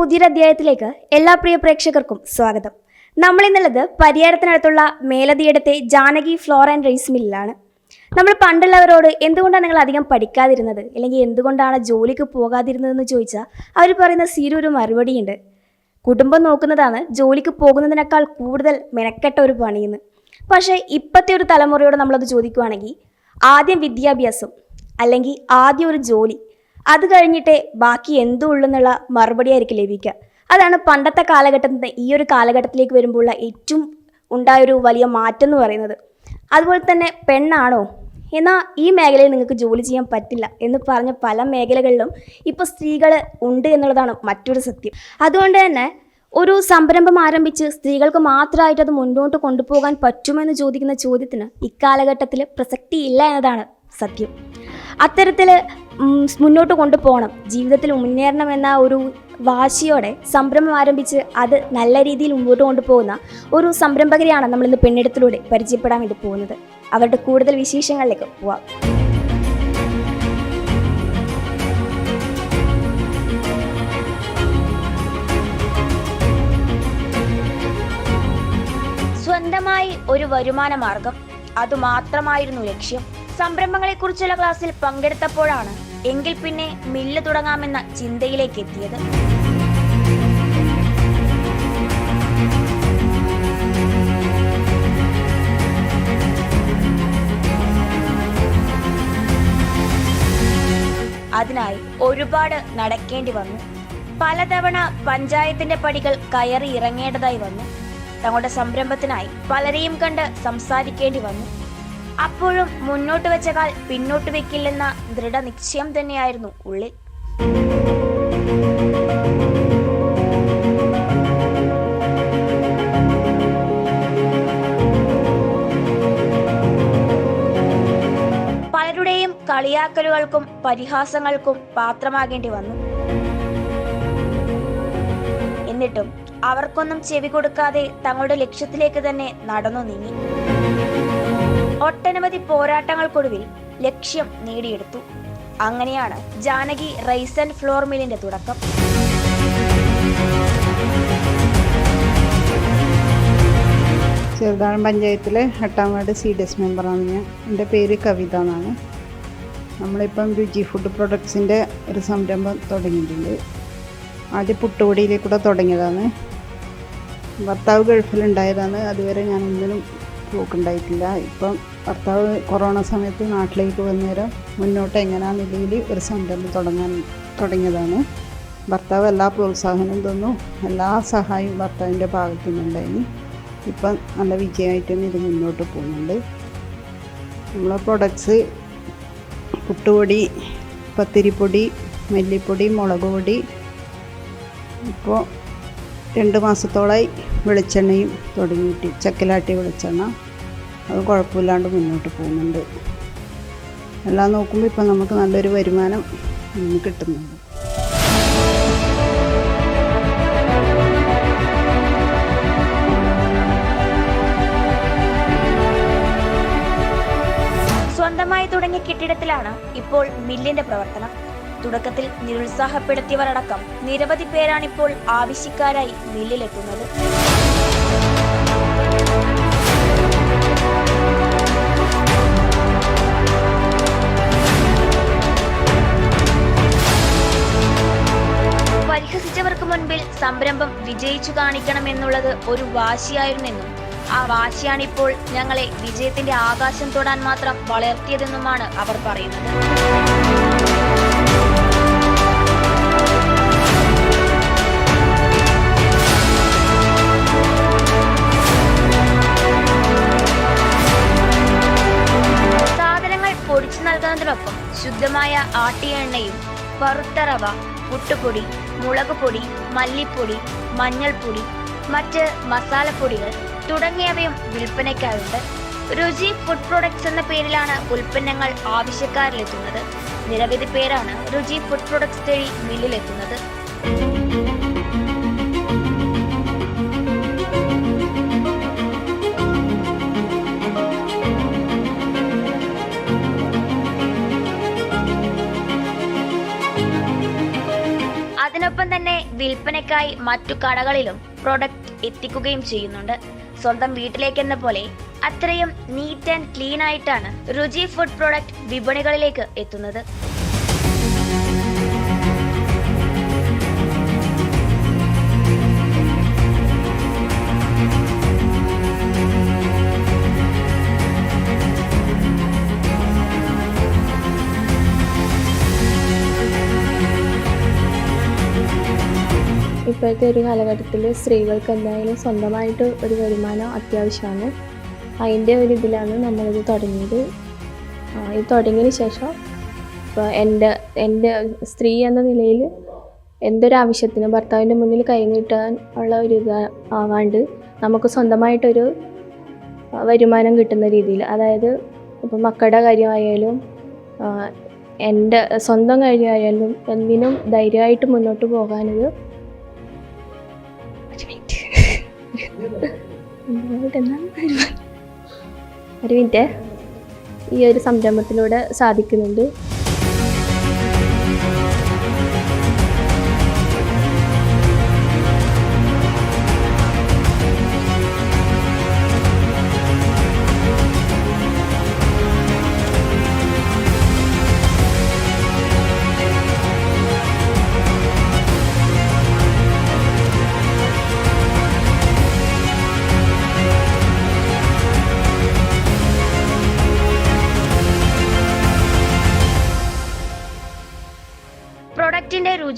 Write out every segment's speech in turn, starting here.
പുതിയൊരു അധ്യായത്തിലേക്ക് എല്ലാ പ്രിയ പ്രേക്ഷകർക്കും സ്വാഗതം. നമ്മൾ ഇന്നുള്ളത് പരിയാരത്തിനടുത്തുള്ള മേലതിയിടത്തെ ജാനകി ഫ്ലോർ ആൻഡ് റൈസ് മില്ലിലാണ്. നമ്മൾ പണ്ടുള്ളവരോട് എന്തുകൊണ്ടാണ് നിങ്ങൾ അധികം പഠിക്കാതിരുന്നത്? അല്ലെങ്കിൽ എന്തുകൊണ്ടാണ് ജോലിക്ക് പോകാതിരുന്നതെന്ന് ചോദിച്ചാൽ അവർ പറയുന്ന സീരൊരു മറുപടിയുണ്ട്. കുടുംബം നോക്കുന്നതാണ് ജോലിക്ക് പോകുന്നതിനേക്കാൾ കൂടുതൽ മെനക്കെട്ട ഒരു പണിയെന്ന്. പക്ഷേ ഇപ്പോഴത്തെ ഒരു തലമുറയോട് നമ്മളത് ചോദിക്കുവാണെങ്കിൽ ആദ്യം വിദ്യാഭ്യാസം അല്ലെങ്കിൽ ആദ്യം ഒരു ജോലി അത് കഴിഞ്ഞിട്ടേ ബാക്കി എന്തും ഉള്ളെന്നുള്ള മറുപടി ആയിരിക്കും ലഭിക്കുക അതാണ് പണ്ടത്തെ കാലഘട്ടത്തിൽ നിന്ന് ഈ ഒരു കാലഘട്ടത്തിലേക്ക് വരുമ്പോഴുള്ള ഏറ്റവും ഉണ്ടായൊരു വലിയ മാറ്റം എന്ന് പറയുന്നത്. അതുപോലെ തന്നെ പെണ്ണാണോ? എന്നാൽ ഈ മേഖലയിൽ നിങ്ങൾക്ക് ജോലി ചെയ്യാൻ പറ്റില്ല എന്ന് പറഞ്ഞ പല മേഖലകളിലും ഇപ്പോൾ സ്ത്രീകൾ ഉണ്ട് എന്നുള്ളതാണ് മറ്റൊരു സത്യം. അതുകൊണ്ട് തന്നെ ഒരു സംരംഭം ആരംഭിച്ച് സ്ത്രീകൾക്ക് മാത്രമായിട്ട് അത് മുന്നോട്ട് കൊണ്ടുപോകാൻ പറ്റുമെന്ന് ചോദിക്കുന്ന ചോദ്യത്തിന് ഇക്കാലഘട്ടത്തിൽ പ്രസക്തിയില്ല എന്നതാണ് സത്യം. അത്തരത്തിൽ മുന്നോട്ട് കൊണ്ടുപോകണം. ജീവിതത്തിൽ മുന്നേറണം എന്ന ഒരു വാശിയോടെ സംരംഭം ആരംഭിച്ച് അത് നല്ല രീതിയിൽ മുമ്പോട്ട് കൊണ്ടുപോകുന്ന ഒരു സംരംഭകരെയാണ് നമ്മൾ ഇന്ന് പെണ്ണിടത്തിലൂടെ പരിചയപ്പെടാൻ വേണ്ടി പോകുന്നത്. അവരുടെ കൂടുതൽ വിശേഷങ്ങളിലേക്ക് പോവാം. സ്വന്തമായി ഒരു വരുമാന മാർഗം അതുമാത്രമായിരുന്നു ലക്ഷ്യം. സംരംഭങ്ങളെക്കുറിച്ചുള്ള ക്ലാസ്സിൽ പങ്കെടുത്തപ്പോഴാണ് എങ്കിൽ പിന്നെ മില്ല് തുടങ്ങാമെന്ന ചിന്തയിലേക്ക് എത്തിയത് അതിനായി ഒരുപാട് നടക്കേണ്ടി വന്നു. പലതവണ പഞ്ചായത്തിന്റെ പടികൾ കയറി ഇറങ്ങേണ്ടതായി വന്നു. തങ്ങളുടെ സംരംഭത്തിനായി പലരെയും കണ്ട് സംസാരിക്കേണ്ടി വന്നു. അപ്പോഴും മുന്നോട്ട് വെച്ച കാൽ പിന്നോട്ട് വെക്കില്ലെന്ന ദൃഢനിശ്ചയം തന്നെയായിരുന്നു ഉള്ളിൽ. പലരുടെയും കളിയാക്കലുകൾക്കും പരിഹാസങ്ങൾക്കും പാത്രമാകേണ്ടി വന്നു. എന്നിട്ടും അവർക്കൊന്നും ചെവി കൊടുക്കാതെ തങ്ങളുടെ ലക്ഷ്യത്തിലേക്ക് തന്നെ നടന്നു നീങ്ങി. ഒട്ടനവധി പോരാട്ടങ്ങൾക്കൊടുവിൽ ലക്ഷ്യം നേടിയെടുത്തു. അങ്ങനെയാണ് ജാനകി റൈസൻ ഫ്ലോർ മില്ലിന്റെ തുടക്കം. ചെറുതാഴം പഞ്ചായത്തിലെ എട്ടാം വാർഡ് സി ഡി എസ് മെമ്പറാണ് ഞാൻ. എന്റെ പേര് കവിത എന്നാണ്. നമ്മളിപ്പം രുചി ഫുഡ് പ്രൊഡക്ട്സിന്റെ ഒരു സംരംഭം തുടങ്ങിയിട്ടുണ്ട്. ആദ്യം പുട്ടുപൊടിയിലെ കൂടെ തുടങ്ങിയതാണ്. ഭർത്താവ് ഗൾഫിലുണ്ടായതാണ്. അതുവരെ ഞാനൊന്നിനും പോക്കുണ്ടായിട്ടില്ല. ഇപ്പം ഭർത്താവ് കൊറോണ സമയത്ത് നാട്ടിലേക്ക് വന്നേരം മുന്നോട്ട് എങ്ങനെയാ നിലയിൽ ഒരു സംരംഭം തുടങ്ങാൻ തുടങ്ങിയതാണ്. ഭർത്താവ് എല്ലാ പ്രോത്സാഹനവും തന്നു. എല്ലാ സഹായവും ഭർത്താവിന്റെ ഭാഗത്തു നിന്നുണ്ടായി ഇപ്പം നല്ല വിജയമായിട്ട് തന്നെ ഇത് മുന്നോട്ട് പോകുന്നുണ്ട്. നമ്മളെ പ്രൊഡക്ട്സ് പുട്ടുപൊടി പത്തിരിപ്പൊടി മല്ലിപ്പൊടി മുളക് പൊടി ഇപ്പോൾ രണ്ട് മാസത്തോളമായി വെളിച്ചെണ്ണയും തുടങ്ങിയിട്ട് ചക്കിലാട്ടിയ വെളിച്ചെണ്ണ. അത് കുഴപ്പമില്ലാണ്ട് മുന്നോട്ട് പോകുന്നുണ്ട്. എല്ലാം നോക്കുമ്പോൾ ഇപ്പം നമുക്ക് നല്ലൊരു വരുമാനം കിട്ടുന്നുണ്ട്. സ്വന്തമായി തുടങ്ങിയ കെട്ടിടത്തിലാണ് ഇപ്പോൾ മില്ലിന്റെ പ്രവർത്തനം. തുടക്കത്തിൽ നിരുത്സാഹപ്പെടുത്തിയവരടക്കം നിരവധി പേരാണിപ്പോൾ ആവശ്യക്കാരായി മില്ലിലെത്തുന്നത്. പരിഹസിച്ചവർക്ക് മുൻപിൽ സംരംഭം വിജയിച്ചു കാണിക്കണമെന്നുള്ളത് ഒരു വാശിയായിരുന്നെന്നും ആ വാശിയാണിപ്പോൾ ഞങ്ങളെ വിജയത്തിന്റെ ആകാശം തൊടാൻ മാത്രം വളർത്തിയതെന്നുമാണ് അവർ പറയുന്നത്. വറുത്ത റവ പുട്ടുപൊടി മുളക് പൊടി മല്ലിപ്പൊടി മഞ്ഞൾപ്പൊടി മറ്റ് മസാലപ്പൊടികൾ തുടങ്ങിയവയും വിൽപ്പനയ്ക്കായുണ്ട്. രുചി ഫുഡ് പ്രൊഡക്ട്സ് എന്ന പേരിലാണ് ഉൽപ്പന്നങ്ങൾ ആവശ്യക്കാരിലെത്തുന്നത്. നിരവധി പേരാണ് രുചി ഫുഡ് പ്രൊഡക്ട്സ് വഴി മില്ലിലെത്തുന്നത്. അതിനൊപ്പം തന്നെ വിൽപ്പനയ്ക്കായി മറ്റു കടകളിലും പ്രൊഡക്റ്റ് എത്തിക്കുകയും ചെയ്യുന്നുണ്ട്. സ്വന്തം വീട്ടിലേക്കെന്ന പോലെ അത്രയും നീറ്റ് ആൻഡ് ക്ലീൻ ആയിട്ടാണ് രുചി ഫുഡ് പ്രൊഡക്റ്റ് വിപണികളിലേക്ക് എത്തുന്നത്. ഇപ്പോഴത്തെ ഒരു കാലഘട്ടത്തിൽ സ്ത്രീകൾക്ക് എന്തായാലും സ്വന്തമായിട്ട് ഒരു വരുമാനം അത്യാവശ്യമാണ്. അതിന്റെ ഒരു ഇതിലാണ് നമ്മളിത് തുടങ്ങിയത്. ഇത് തുടങ്ങിയതിന് ശേഷം ഇപ്പോൾ എന്റെ എന്റെ സ്ത്രീ എന്ന നിലയിൽ എന്തൊരു ആവശ്യത്തിന് ഭർത്താവിന്റെ മുന്നിൽ കൈ നീട്ടാൻ ഉള്ള ഒരു ഇത് ആവാണ്ട് നമുക്ക് സ്വന്തമായിട്ടൊരു വരുമാനം കിട്ടുന്ന രീതിയിൽ അതായത് ഇപ്പോൾ മക്കളുടെ കാര്യമായാലും എന്റെ സ്വന്തം കാര്യമായാലും എന്തിനും ധൈര്യമായിട്ട് മുന്നോട്ട് പോകാനൊരു ഒരു മിനിറ്റ്. ഈ ഒരു സംരംഭത്തിലൂടെ സാധിക്കുന്നുണ്ട്.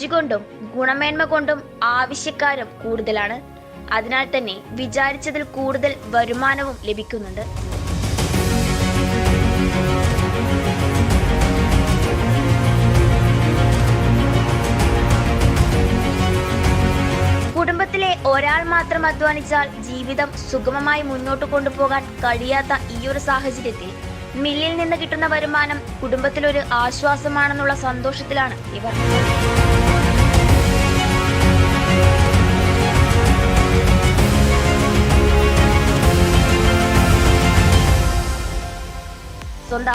രുചി കൊണ്ടും ഗുണമേന്മ കൊണ്ടും ആവശ്യക്കാരും കൂടുതലാണ്. അതിനാൽ തന്നെ വിചാരിച്ചതിൽ കൂടുതൽ വരുമാനവും ലഭിക്കുന്നുണ്ട്. കുടുംബത്തിലെ ഒരാൾ മാത്രം അധ്വാനിച്ചാൽ ജീവിതം സുഗമമായി മുന്നോട്ട് കൊണ്ടുപോകാൻ കഴിയാത്ത ഈയൊരു സാഹചര്യത്തിൽ മില്ലിൽ നിന്ന് കിട്ടുന്ന വരുമാനം കുടുംബത്തിലൊരു ആശ്വാസമാണെന്നുള്ള സന്തോഷത്തിലാണ് ഇവർ.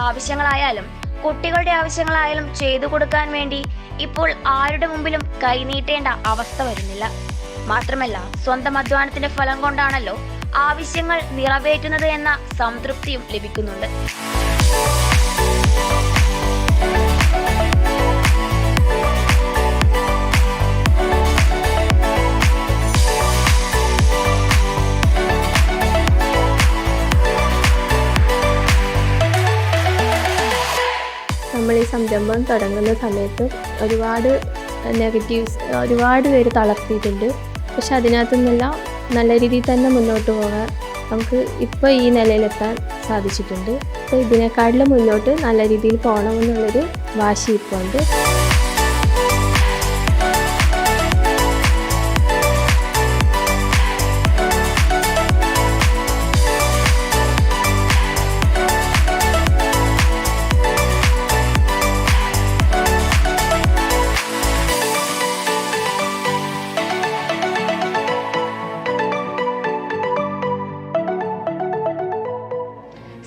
ആവശ്യങ്ങളായാലും കുട്ടികളുടെ ആവശ്യങ്ങളായാലും ചെയ്തു കൊടുക്കാൻ വേണ്ടി ഇപ്പോൾ ആരുടെ മുമ്പിലും കൈനീട്ടേണ്ട അവസ്ഥ വരുന്നില്ല. മാത്രമല്ല സ്വന്തം അധ്വാനത്തിന്റെ ഫലം കൊണ്ടാണല്ലോ ആവശ്യങ്ങൾ നിറവേറ്റുന്നത് എന്ന സംതൃപ്തിയും ലഭിക്കുന്നുണ്ട്. സംരംഭം തുടങ്ങുന്ന സമയത്ത് ഒരുപാട് നെഗറ്റീവ്സ് ഒരുപാട് പേര് തളർത്തിയിട്ടുണ്ട്. പക്ഷെ അതിനകത്തു നിന്നെല്ലാം നല്ല രീതിയിൽ തന്നെ മുന്നോട്ട് പോകാൻ നമുക്ക് ഇപ്പോൾ ഈ നിലയിലെത്താൻ സാധിച്ചിട്ടുണ്ട്. അപ്പോൾ ഇതിനേക്കാട്ടിലും മുന്നോട്ട് നല്ല രീതിയിൽ പോകണമെന്നുള്ളൊരു വാശി ഇപ്പോൾ ഉണ്ട്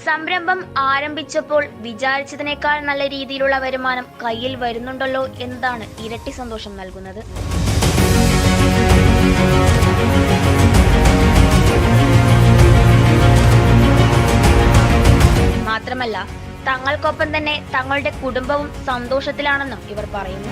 സംരംഭം ആരംഭിച്ചപ്പോൾ വിചാരിച്ചതിനേക്കാൾ നല്ല രീതിയിലുള്ള വരുമാനം കയ്യിൽ വരുന്നുണ്ടല്ലോ എന്നതാണ് ഇരട്ടി സന്തോഷം നൽകുന്നത്. മാത്രമല്ല തങ്ങൾക്കൊപ്പം തന്നെ തങ്ങളുടെ കുടുംബവും സന്തോഷത്തിലാണെന്നും ഇവർ പറയുന്നു.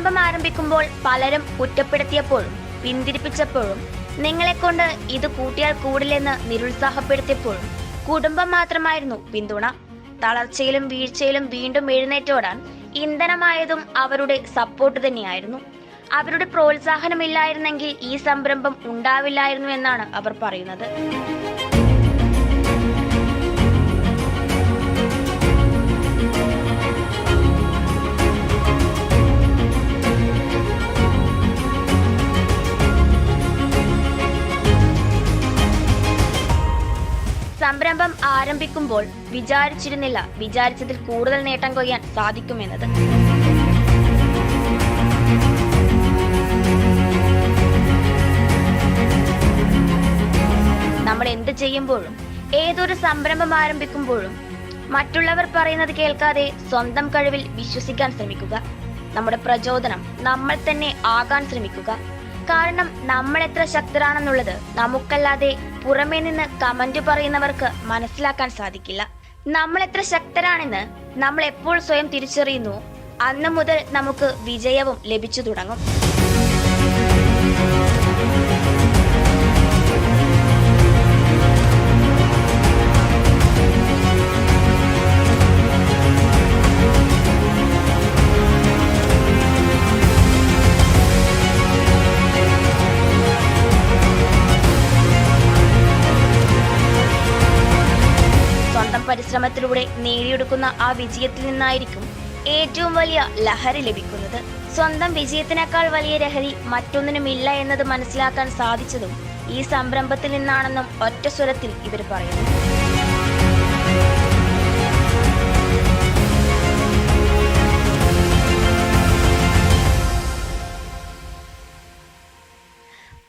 സംരംഭം ആരംഭിക്കുമ്പോൾ പലരും കുറ്റപ്പെടുത്തിയപ്പോഴും പിന്തിരിപ്പിച്ചപ്പോഴും നിങ്ങളെക്കൊണ്ട് ഇത് കൂട്ടിയാൽ കൂടില്ലെന്ന് നിരുത്സാഹപ്പെടുത്തിയപ്പോഴും കുടുംബം മാത്രമായിരുന്നു പിന്തുണ. തളർച്ചയിലും വീഴ്ചയിലും വീണ്ടും എഴുന്നേറ്റോടാൻ ഇന്ധനമായതും അവരുടെ സപ്പോർട്ട് തന്നെയായിരുന്നു. അവരുടെ പ്രോത്സാഹനമില്ലായിരുന്നെങ്കിൽ ഈ സംരംഭം ഉണ്ടാവില്ലായിരുന്നു എന്നാണ് അവർ പറയുന്നത്. സംരംഭം ആരംഭിക്കുമ്പോൾ വിചാരിച്ചിരുന്നില്ല വിചാരിച്ചതിൽ കൂടുതൽ നേട്ടം കൊയ്യാൻ സാധിക്കുമെന്നത്. നമ്മൾ എന്ത് ചെയ്യുമ്പോഴും ഏതൊരു സംരംഭം ആരംഭിക്കുമ്പോഴും മറ്റുള്ളവർ പറയുന്നത് കേൾക്കാതെ സ്വന്തം കഴിവിൽ വിശ്വസിക്കാൻ ശ്രമിക്കുക. നമ്മുടെ പ്രചോദനം നമ്മൾ തന്നെ ആകാൻ ശ്രമിക്കുക. കാരണം നമ്മൾ എത്ര ശക്തരാണെന്നുള്ളത് നമുക്കല്ലാതെ പുറമേ നിന്ന് കമന്റ് പറയുന്നവർക്ക് മനസ്സിലാക്കാൻ സാധിക്കില്ല. നമ്മൾ എത്ര ശക്തരാണെന്ന് നമ്മൾ എപ്പോൾ സ്വയം തിരിച്ചറിയുന്നു? അന്ന് മുതൽ നമുക്ക് വിജയവും ലഭിച്ചു തുടങ്ങും. നേടിയെടുക്കുന്ന ആ വിജയത്തിൽ നിന്നായിരിക്കും ഏറ്റവും വലിയ ലഹരി ലഭിക്കുന്നത്. സ്വന്തം വിജയത്തിനേക്കാൾ വലിയ ലഹരി മറ്റൊന്നിനുമില്ല എന്നത് മനസ്സിലാക്കാൻ സാധിച്ചതും ഈ സംരംഭത്തിൽ നിന്നാണെന്നും ഒറ്റ സ്വരത്തിൽ ഇവർ പറയുന്നു.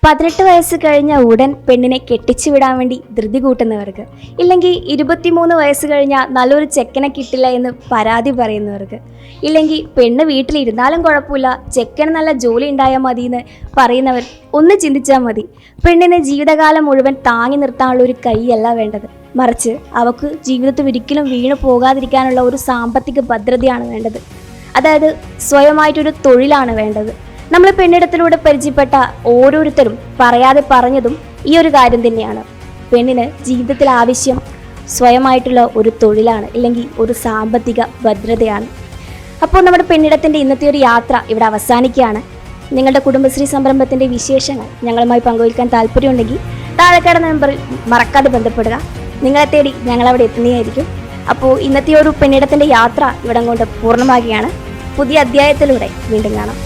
പതിനെട്ട് വയസ്സ് കഴിഞ്ഞ ഉടൻ പെണ്ണിനെ കെട്ടിച്ചു വിടാൻ വേണ്ടി ധൃതി കൂട്ടുന്നവർക്ക്. ഇല്ലെങ്കിൽ ഇരുപത്തിമൂന്ന് വയസ്സ് കഴിഞ്ഞാൽ നല്ലൊരു ചെക്കനെ കിട്ടില്ല എന്ന് പരാതി പറയുന്നവർക്ക്. ഇല്ലെങ്കിൽ പെണ്ണ് വീട്ടിലിരുന്നാലും കുഴപ്പമില്ല ചെക്കന് നല്ല ജോലി ഉണ്ടായാൽ മതി എന്ന് പറയുന്നവർ ഒന്ന് ചിന്തിച്ചാൽ മതി. പെണ്ണിനെ ജീവിതകാലം മുഴുവൻ താങ്ങി നിർത്താനുള്ള ഒരു കൈയല്ല വേണ്ടത്. മറിച്ച് അവക്ക് ജീവിതത്തിൽ ഒരിക്കലും വീണു പോകാതിരിക്കാനുള്ള ഒരു സാമ്പത്തിക ഭദ്രതയാണ് വേണ്ടത്. അതായത് സ്വയമായിട്ടൊരു തൊഴിലാണ് വേണ്ടത്. നമ്മൾ പെണ്ണിടത്തിലൂടെ പരിചയപ്പെട്ട ഓരോരുത്തരും പറയാതെ പറഞ്ഞതും ഈ ഒരു കാര്യം തന്നെയാണ്. പെണ്ണിന് ജീവിതത്തിൽ ആവശ്യം സ്വയമായിട്ടുള്ള ഒരു തൊഴിലാണ് ഇല്ലെങ്കിൽ ഒരു സാമ്പത്തിക ഭദ്രതയാണ്. അപ്പോൾ നമ്മുടെ പെണ്ണിടത്തിന്റെ ഇന്നത്തെ ഒരു യാത്ര ഇവിടെ അവസാനിക്കുകയാണ്. നിങ്ങളുടെ കുടുംബശ്രീ സംരംഭത്തിന്റെ വിശേഷങ്ങൾ ഞങ്ങളുമായി പങ്കുവയ്ക്കാൻ താല്പര്യമുണ്ടെങ്കിൽ താഴെക്കാട് നമ്പറിൽ മറക്കാതെ ബന്ധപ്പെടുക. നിങ്ങളെ തേടി ഞങ്ങളവിടെ എത്തുന്നതായിരിക്കും. അപ്പോൾ ഇന്നത്തെ ഒരു പെണ്ണിടത്തിന്റെ യാത്ര ഇവിടം കൊണ്ട് പൂർണമാകുകയാണ്. പുതിയ അധ്യായത്തിലൂടെ വീണ്ടും കാണാം.